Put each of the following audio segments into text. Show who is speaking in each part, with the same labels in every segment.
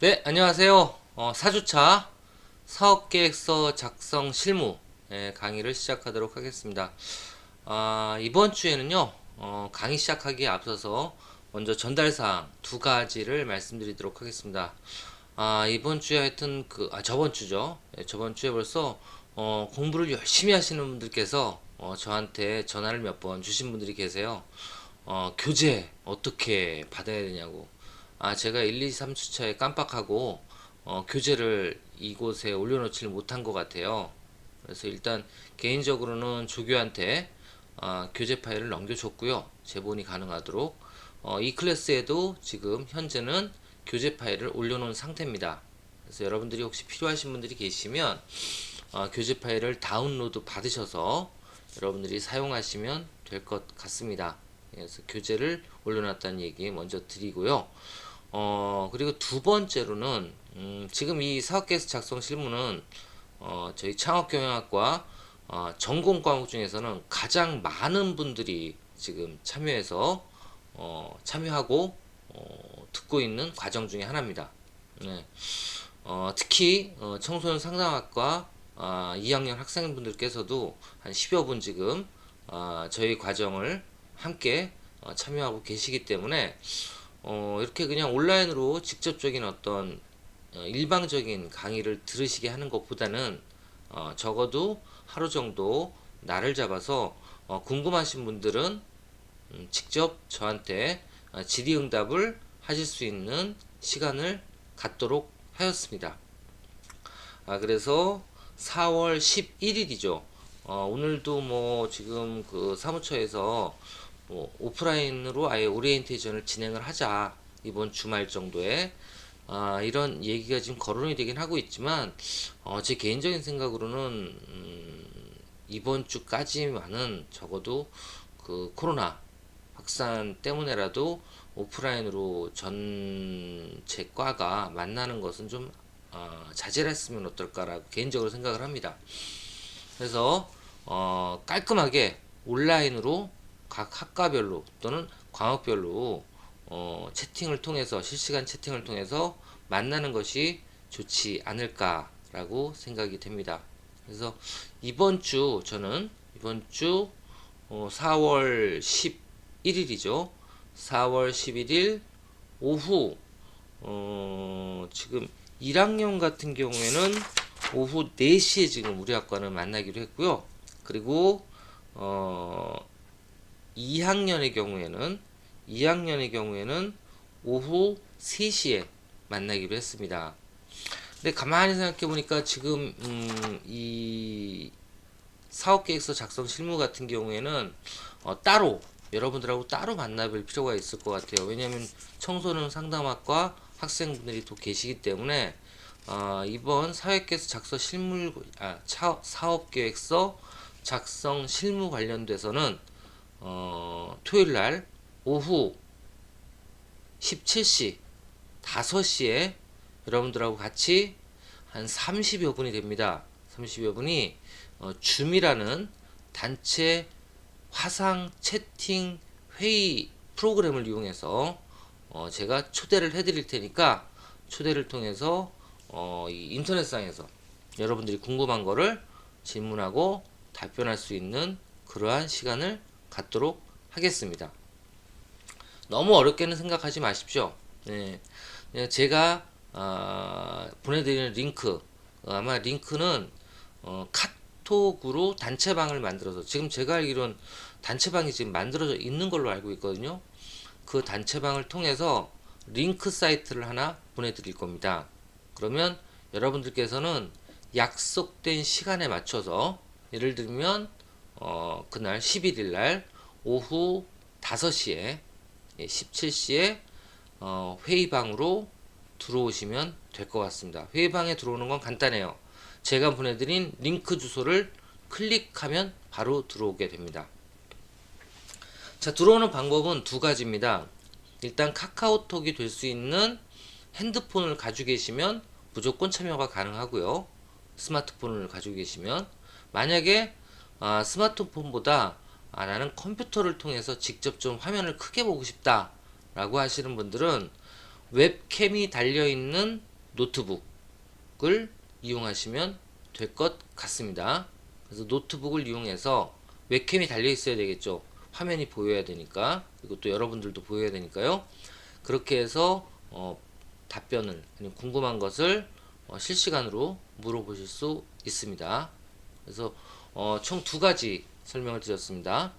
Speaker 1: 네, 안녕하세요. 어, 4주차 사업계획서 작성 실무 예, 강의를 시작하도록 하겠습니다. 아, 이번 주에는요, 어, 강의 시작하기에 앞서서 먼저 전달사항 두 가지를 말씀드리도록 하겠습니다. 아, 이번 주에 하여튼 그, 아, 저번 주죠. 예, 저번 주에 벌써 어, 공부를 열심히 하시는 분들께서 어, 저한테 전화를 몇 번 주신 분들이 계세요. 어, 교재 어떻게 받아야 되냐고. 아, 제가 1, 2, 3주차에 깜빡하고 어, 교재를 이곳에 올려놓지를 못한 것 같아요. 그래서 일단 개인적으로는 조교한테 아, 교재 파일을 넘겨줬고요. 제본이 가능하도록 어, 이 클래스에도 지금 현재는 교재 파일을 올려놓은 상태입니다. 그래서 여러분들이 혹시 필요하신 분들이 계시면 어, 교재 파일을 다운로드 받으셔서 여러분들이 사용하시면 될 것 같습니다. 그래서 교재를 올려놨다는 얘기 먼저 드리고요. 어, 그리고 두 번째로는, 음, 지금 이 사업계획서 작성 실무는, 어, 저희 창업경영학과, 어, 전공 과목 중에서는 가장 많은 분들이 지금 참여해서, 어, 참여하고, 어, 듣고 있는 과정 중에 하나입니다. 네. 어, 특히, 어, 청소년 상담학과, 아, 2학년 학생분들께서도 한 10여 분 지금, 아, 저희 과정을 함께 어, 참여하고 계시기 때문에, 어, 이렇게 그냥 온라인으로 직접적인 어떤 어, 일방적인 강의를 들으시게 하는 것보다는 어, 적어도 하루 정도 날을 잡아서 어, 궁금하신 분들은 음, 직접 저한테 어, 질의응답을 하실 수 있는 시간을 갖도록 하였습니다. 아, 그래서 4월 11일이죠. 어, 오늘도 뭐 지금 그 사무처에서 뭐 오프라인으로 아예 오리엔테이션을 진행을 하자 이번 주말 정도에 아, 이런 얘기가 지금 거론이 되긴 하고 있지만 어, 제 개인적인 생각으로는 음, 이번 주까지만은 적어도 그 코로나 확산 때문에라도 오프라인으로 전체 과가 만나는 것은 좀 어, 자제를 했으면 어떨까라고 개인적으로 생각을 합니다. 그래서 어, 깔끔하게 온라인으로 각 학과별로 또는 과목별로 어, 채팅을 통해서 실시간 채팅을 통해서 만나는 것이 좋지 않을까라고 생각이 됩니다. 그래서 이번 주 저는 이번 주 어, 4월 11일이죠. 4월 11일 오후 어, 지금 1학년 같은 경우에는 오후 4시에 지금 우리 학과는 만나기로 했고요. 그리고 어 2학년의 경우에는 2학년의 경우에는 오후 3시에 만나기로 했습니다. 근데 가만히 생각해 보니까 지금 음, 이 사업 계획서 작성 실무 같은 경우에는 어, 따로 여러분들하고 따로 만나볼 필요가 있을 것 같아요. 왜냐하면 청소년 상담학과 학생분들이 또 계시기 때문에 어, 이번 사회계획서 작성 실무 아, 차, 사업 계획서 작성 실무 관련돼서는 어, 토요일 날 오후 17시 5시에 여러분들하고 같이 한 30여 분이 됩니다. 30여 분이 어, 줌이라는 단체 화상 채팅 회의 프로그램을 이용해서 어, 제가 초대를 해드릴 테니까 초대를 통해서 어, 이 인터넷상에서 여러분들이 궁금한 거를 질문하고 답변할 수 있는 그러한 시간을 갖도록 하겠습니다. 너무 어렵게는 생각하지 마십시오. 네. 네, 제가 어, 보내드리는 링크 아마 링크는 어, 카톡으로 단체방을 만들어서 지금 제가 알기로는 단체방이 지금 만들어져 있는 걸로 알고 있거든요. 그 단체방을 통해서 링크 사이트를 하나 보내드릴 겁니다. 그러면 여러분들께서는 약속된 시간에 맞춰서 예를 들면 어, 그날 11일 날 오후 5시에 17시에 어, 회의방으로 들어오시면 될 것 같습니다. 회의방에 들어오는 건 간단해요. 제가 보내드린 링크 주소를 클릭하면 바로 들어오게 됩니다. 자, 들어오는 방법은 두 가지입니다. 일단 카카오톡이 될 수 있는 핸드폰을 가지고 계시면 무조건 참여가 가능하고요. 스마트폰을 가지고 계시면 만약에 아, 스마트폰보다 아, 나는 컴퓨터를 통해서 직접 좀 화면을 크게 보고 싶다 라고 하시는 분들은 웹캠이 달려있는 노트북을 이용하시면 될 것 같습니다. 그래서 노트북을 이용해서 웹캠이 달려 있어야 되겠죠. 화면이 보여야 되니까 그리고 또 여러분들도 보여야 되니까요. 그렇게 해서 어, 답변을 아니면 궁금한 것을 어, 실시간으로 물어보실 수 있습니다. 그래서 어, 총 두 가지 설명을 드렸습니다.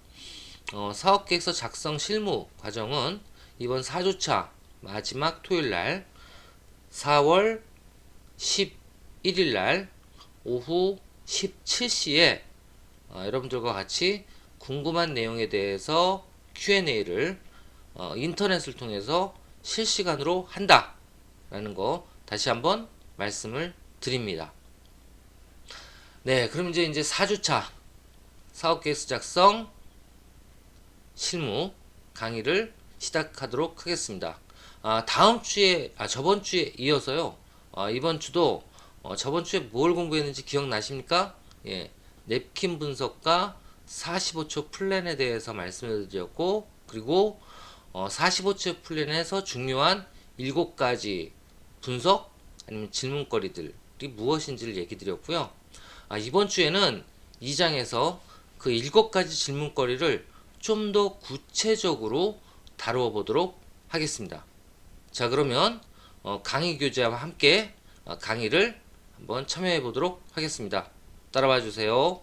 Speaker 1: 어, 사업계획서 작성 실무 과정은 이번 4주차 마지막 토요일 날 4월 11일 날 오후 17시에 어, 여러분들과 같이 궁금한 내용에 대해서 Q&A를 어, 인터넷을 통해서 실시간으로 한다라는 거 다시 한번 말씀을 드립니다. 네, 그럼 이제 이제 4주차 사업 계획서 작성 실무 강의를 시작하도록 하겠습니다. 아, 다음 주에, 아, 저번 주에 이어서요, 아, 이번 주도, 어, 저번 주에 뭘 공부했는지 기억나십니까? 예, 냅킨 분석과 45초 플랜에 대해서 말씀을 드렸고, 그리고, 어, 45초 플랜에서 중요한 7가지 분석, 아니면 질문거리들이 무엇인지를 얘기 드렸고요. 아, 이번 주에는 2장에서 그 7가지 질문거리를 좀 더 구체적으로 다루어 보도록 하겠습니다. 자, 그러면 어, 강의 교재와 함께 어, 강의를 한번 참여해 보도록 하겠습니다. 따라와 주세요.